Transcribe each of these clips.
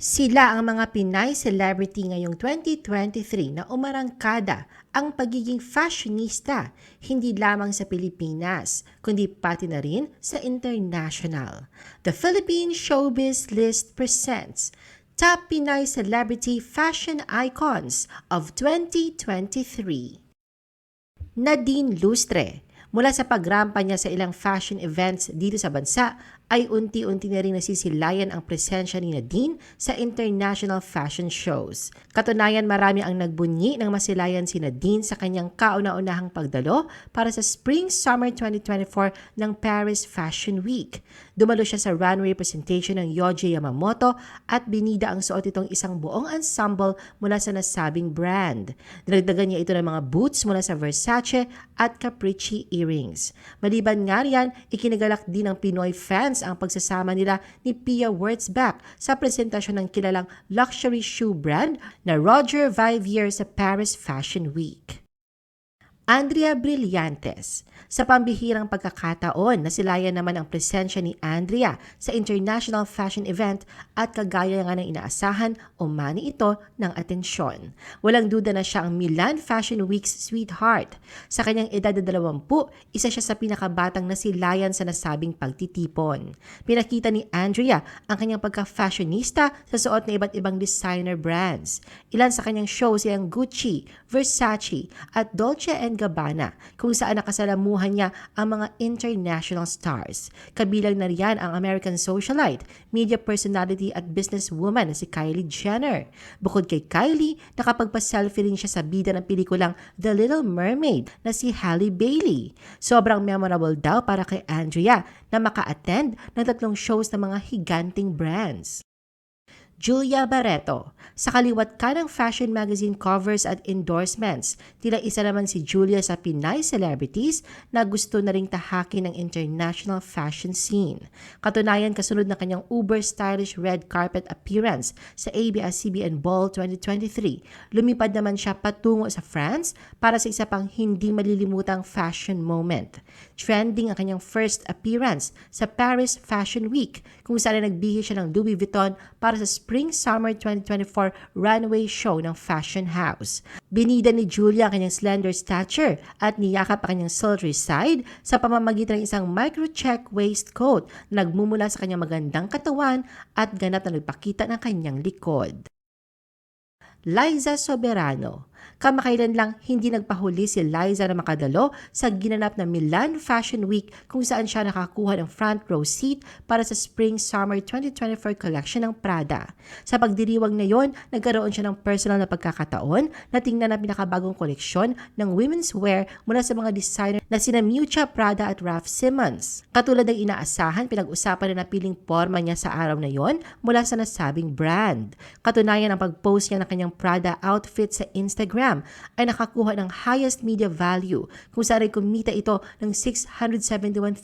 Sila ang mga Pinay celebrity ngayong 2023 na umarangkada ang pagiging fashionista hindi lamang sa Pilipinas, kundi pati na rin sa international. The Philippine Showbiz List presents Top Pinay Celebrity Fashion Icons of 2023. Nadine Lustre Mula sa pagrampa niya sa ilang fashion events dito sa bansa, ay unti-unti na rin nasisilayan ang presensya ni Nadine sa international fashion shows. Katunayan marami ang nagbunyi ng masilayan si Nadine sa kanyang kauna-unahang pagdalo para sa Spring-Summer 2024 ng Paris Fashion Week. Dumalo siya sa runway presentation ng Yoji Yamamoto at binida ang suot itong isang buong ensemble mula sa nasabing brand. Dinagdagan niya ito ng mga boots mula sa Versace at Capricci earrings. Maliban nga riyan, ikinagalak din ng Pinoy fans ang pagsasama nila ni Pia Wurtzbach sa presentasyon ng kilalang luxury shoe brand na Roger Vivier sa Paris Fashion Week. Andrea Brillantes. Sa pambihirang pagkakataon, nasilayan naman ang presensya ni Andrea sa international fashion event at kagaya nga ng inaasahan, umani ito ng atensyon. Walang duda na siya ang Milan Fashion Week's sweetheart. Sa kanyang edad na 20, isa siya sa pinakabatang nasilayan sa nasabing pagtitipon. Pinakita ni Andrea ang kanyang pagka-fashionista sa suot ng iba't ibang designer brands. Ilan sa kanyang shows ay ang Gucci, Versace at Dolce Gabbana kung saan nakasalamuhan niya ang mga international stars. Kabilang na riyan ang American socialite, media personality at businesswoman na si Kylie Jenner. Bukod kay Kylie, nakapagpa-selfie rin siya sa bida ng pelikulang The Little Mermaid na si Halle Bailey. Sobrang memorable daw para kay Andrea na maka-attend ng tatlong shows ng mga higanting brands. Julia Barreto. Sa kaliwat ka ng fashion magazine covers at endorsements, tila isa naman si Julia sa Pinay celebrities na gusto na ring tahakin ng international fashion scene. Katunayan kasunod ng kanyang uber stylish red carpet appearance sa ABS-CBN Ball 2023, lumipad naman siya patungo sa France para sa isa pang hindi malilimutang fashion moment. Trending ang kanyang first appearance sa Paris Fashion Week kung saan nagbihis siya ng Louis Vuitton para sa Spring-Summer 2024 runway show ng fashion house. Binida ni Julia ang kanyang slender stature at niyakap ang kanyang sultry side sa pamamagitan ng isang micro-check waistcoat na nagmumula sa kanyang magandang katawan at ganap na nagpakita ng kanyang likod. Liza Soberano Kamakailan lang hindi nagpahuli si Liza na makadalo sa ginanap na Milan Fashion Week kung saan siya nakakuha ng front row seat para sa Spring-Summer 2024 collection ng Prada. Sa pagdiriwang na yon, nagkaroon siya ng personal na pagkakataon na tingnan ang pinakabagong koleksyon ng women's wear mula sa mga designer na sina Miuccia Prada at Ralph Simmons. Katulad ng inaasahan, pinag-usapan na napiling forma niya sa araw na yon mula sa nasabing brand. Katunayan ang pag-post niya ng kanyang Prada outfit sa Instagram ay nakakuha ng highest media value kung saan ay kumita ito ng $671,000.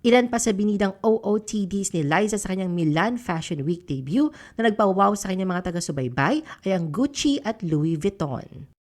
Ilan pa sa binidang OOTDs ni Liza sa kanyang Milan Fashion Week debut na nagpawaw sa kanyang mga taga-subaybay ay ang Gucci at Louis Vuitton.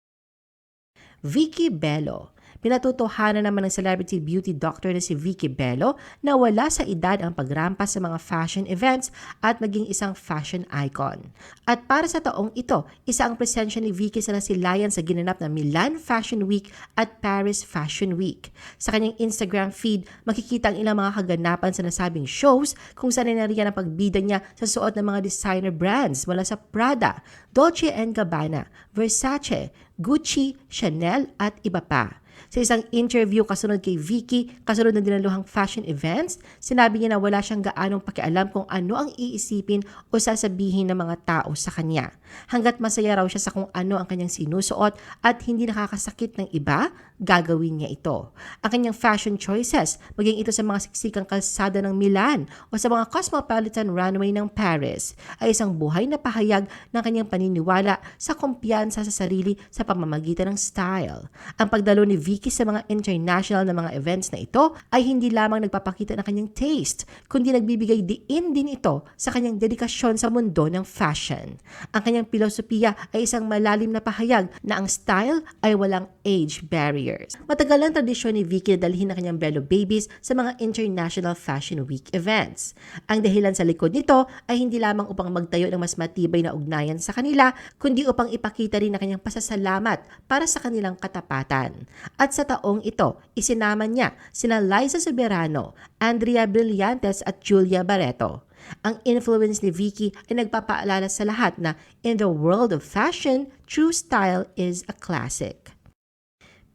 Vicky Bello Pinatutuhanan naman ng celebrity beauty doctor na si Vicky Bello na wala sa edad ang pagrampa sa mga fashion events at maging isang fashion icon. At para sa taong ito, isa ang presensya ni Vicky sa nasilayan sa ginanap na Milan Fashion Week at Paris Fashion Week. Sa kanyang Instagram feed, makikita ang ilang mga kaganapan sa nasabing shows kung saan nariyan ang pagbida niya sa suot ng mga designer brands mula sa Prada, Dolce Gabbana, Versace, Gucci, Chanel at iba pa. Sa isang interview kasunod kay Vicky, kasunod ng dinaluhang fashion events, sinabi niya na wala siyang gaanong pakialam kung ano ang iisipin o sasabihin ng mga tao sa kanya. Hanggat masaya raw siya sa kung ano ang kanyang sinusuot at hindi nakakasakit ng iba, gagawin niya ito. Ang kanyang fashion choices, maging ito sa mga siksikang kalsada ng Milan o sa mga cosmopolitan runway ng Paris, ay isang buhay na pahayag ng kanyang paniniwala sa kumpiyansa sa sarili sa pamamagitan ng style. Ang pagdalo ni Vicky sa mga international na mga events na ito ay hindi lamang nagpapakita ng kanyang taste, kundi nagbibigay diin din ito sa kanyang dedikasyon sa mundo ng fashion. Ang kanyang filosofiya ay isang malalim na pahayag na ang style ay walang age barriers. Matagal ang tradisyon ni Vicky na dalhin ang kanyang Bello Babies sa mga International Fashion Week events. Ang dahilan sa likod nito ay hindi lamang upang magtayo ng mas matibay na ugnayan sa kanila, kundi upang ipakita rin ang kanyang pasasalamat para sa kanilang katapatan. At sa taong ito, isinama niya sina Liza Soberano, Andrea Brillantes at Julia Barreto. Ang influence ni Vicky ay nagpapaalala sa lahat na in the world of fashion, true style is a classic.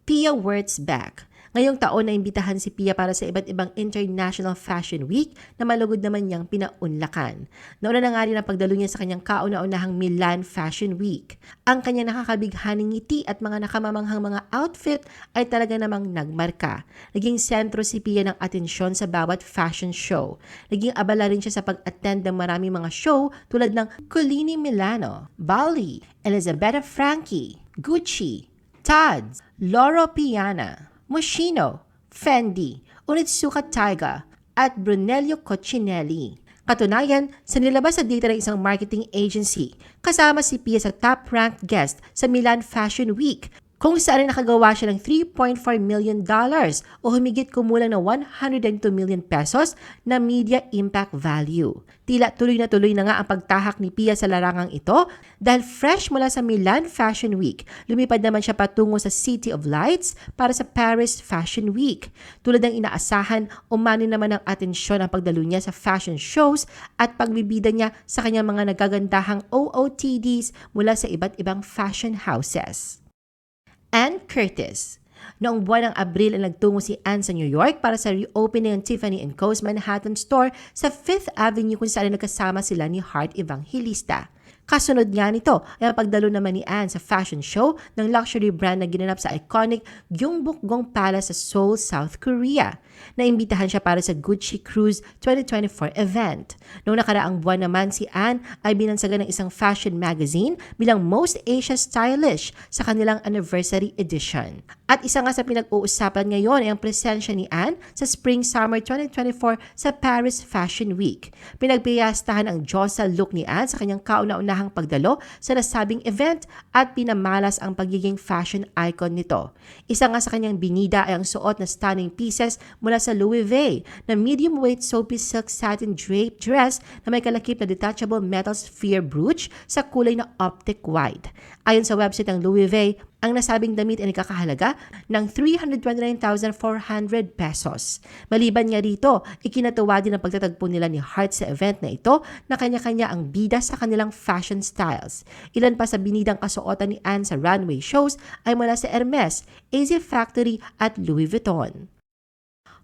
Pia Wertz back. Ngayong taon na imbitahan si Pia para sa iba't ibang International Fashion Week na malugod naman niyang pinaunlakan. Nauna na nga rin ang pagdalo niya sa kanyang kauna-unahang Milan Fashion Week. Ang kanyang nakakabighaning ngiti at mga nakamamanghang mga outfit ay talaga namang nagmarka. Naging sentro si Pia ng atensyon sa bawat fashion show. Naging abala rin siya sa pag-attend ng maraming mga show tulad ng Colini Milano, Bali, Elizabeth Frankie, Gucci, Tod's, Loro Piana, Moschino, Fendi, Onitsuka Taiga, at Brunello Coccinelli. Katunayan, sa nilabas sa data ng isang marketing agency, kasama si Pia sa top-ranked guest sa Milan Fashion Week kung saan nakagawa siya ng 3.4 million dollars o humigit kumulang na 102 million pesos na media impact value. Tila tuloy na tuloy na nga ang pagtahak ni Pia sa larangang ito dahil fresh mula sa Milan Fashion Week, lumipad naman siya patungo sa City of Lights para sa Paris Fashion Week. Tulad ng inaasahan, umani naman ang atensyon ang pagdalo niya sa fashion shows at pagbibida niya sa kanyang mga nagagandahang OOTDs mula sa iba't ibang fashion houses. Ann Curtis. Noong buwan ng Abril ay nagtungo si Ann sa New York para sa reopening ng Tiffany Co.'s Manhattan store sa 5th Avenue kung saan nagkasama sila ni Hart Evangelista. Kasunod nga nito ay ang pagdalo naman ni Anne sa fashion show ng luxury brand na ginanap sa iconic Gyeongbokgung Palace sa Seoul, South Korea. Naimbitahan siya para sa Gucci Cruise 2024 event. Noong nakaraang buwan naman si Anne ay binansagan ng isang fashion magazine bilang Most Asia Stylish sa kanilang anniversary edition. At isa nga sa pinag-uusapan ngayon ay ang presensya ni Anne sa Spring-Summer 2024 sa Paris Fashion Week. Pinagpiyastahan ang Josa look ni Anne sa kanyang kauna-unahang pagdalo sa nasabing event at pinamalas ang pagiging fashion icon nito. Isa nga sa kanyang binida ay ang suot na stunning pieces mula sa Louis V na medium weight soapy silk satin drape dress na may kalakip na detachable metal sphere brooch sa kulay na optic white. Ayon sa website ng Louis V, ang nasabing damit ay nagkakahalaga ng 329,400 pesos. Maliban nga rito, ikinatuwa din ang pagtatagpo nila ni Hart sa event na ito na kanya-kanya ang bida sa kanilang fashion styles. Ilan pa sa binidang kasuotan ni Anne sa runway shows ay mula sa Hermes, AZ Factory at Louis Vuitton.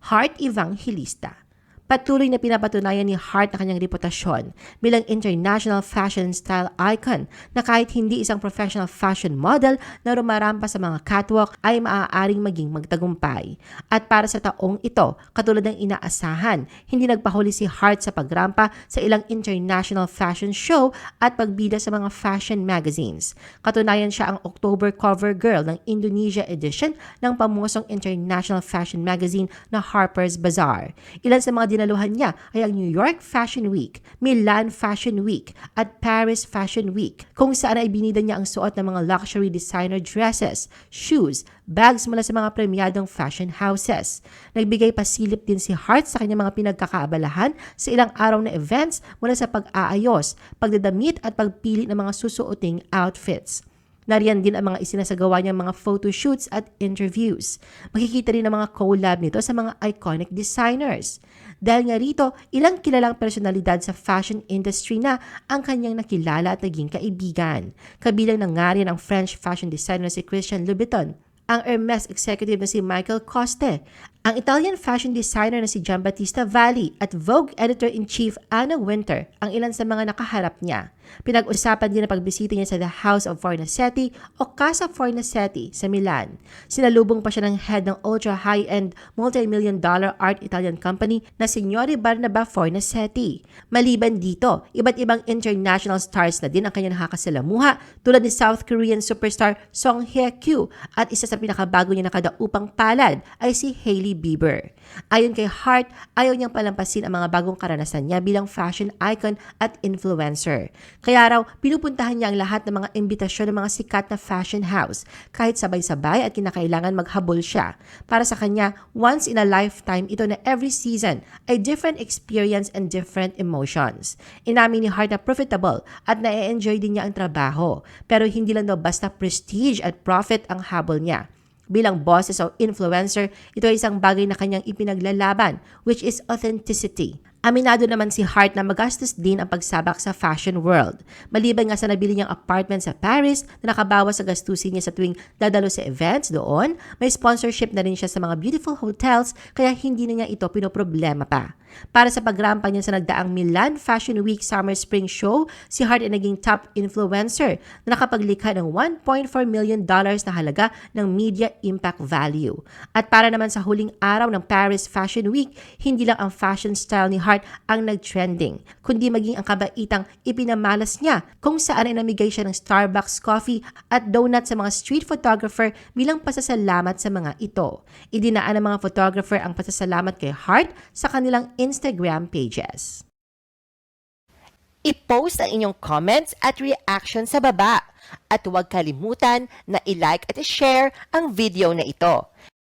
Hart Evangelista Patuloy na pinapatunayan ni Hart na kanyang reputasyon bilang international fashion style icon na kahit hindi isang professional fashion model na rumarampa sa mga catwalk ay maaaring maging magtagumpay. At para sa taong ito, katulad ng inaasahan, hindi nagpahuli si Hart sa pagrampa sa ilang international fashion show at pagbida sa mga fashion magazines. Katunayan siya ang October cover girl ng Indonesia edition ng pamusong international fashion magazine na Harper's Bazaar. Ilan sa mga dinaluhan niya ay ang New York Fashion Week, Milan Fashion Week, at Paris Fashion Week, kung saan ay binida niya ang suot ng mga luxury designer dresses, shoes, bags mula sa mga premyadong fashion houses. Nagbigay pasilip din si Hart sa kanyang mga pinagkakaabalahan sa ilang araw na events mula sa pag-aayos, pagdadamit at pagpili ng mga susuoting outfits. Nariyan din ang mga isinasagawa niyang mga photo shoots at interviews. Makikita rin ang mga collab nito sa mga iconic designers. Dahil nga rito, ilang kilalang personalidad sa fashion industry na ang kanyang nakilala at naging kaibigan. Kabilang na nga rin ang French fashion designer si Christian Louboutin, ang Hermes executive na si Michael Coste, ang Italian fashion designer na si Giambattista Valli at Vogue editor-in-chief Anna Winter ang ilan sa mga nakaharap niya. Pinag-usapan din ang pagbisita niya sa The House of Fornasetti o Casa Fornasetti sa Milan. Sinalubong pa siya ng head ng ultra high-end multi-million dollar art Italian company na Signore Barnaba Fornasetti. Maliban dito, iba't ibang international stars na din ang kanyang nakakasalamuha tulad ni South Korean superstar Song Hye Kyo at isa sa pinakabago niya na kadaupang palad ay si Hailey Bieber. Ayon kay Hart, ayaw niyang palampasin ang mga bagong karanasan niya bilang fashion icon at influencer. Kaya raw, pinupuntahan niya ang lahat ng mga imbitasyon ng mga sikat na fashion house kahit sabay-sabay at kinakailangan maghabol siya. Para sa kanya, once in a lifetime ito na every season ay different experience and different emotions. Inamin ni Hart na profitable at na-enjoy din niya ang trabaho. Pero hindi lang daw basta prestige at profit ang habol niya. Bilang bosses o influencer, ito ay isang bagay na kanyang ipinaglalaban, which is authenticity. Aminado naman si Hart na magastos din ang pagsabak sa fashion world. Maliban nga sa nabili niyang apartment sa Paris na nakabawas sa gastusin niya sa tuwing dadalo sa events doon, may sponsorship na rin siya sa mga beautiful hotels kaya hindi na niya ito pinoproblema pa. Para sa pagrampa niya sa nagdaang Milan Fashion Week Summer Spring Show, si Hart ay naging top influencer na nakapaglikha ng 1.4 million dollars na halaga ng media impact value. At para naman sa huling araw ng Paris Fashion Week, hindi lang ang fashion style ni Hart ang nag-trending, kundi maging ang kabaitang ipinamalas niya kung saan ay namigay siya ng Starbucks coffee at donut sa mga street photographer bilang pasasalamat sa mga ito. Idinaan ng mga photographer ang pasasalamat kay Hart sa kanilang Instagram pages. I-post ang inyong comments at reaction sa baba. At huwag kalimutan na i-like at i-share ang video na ito.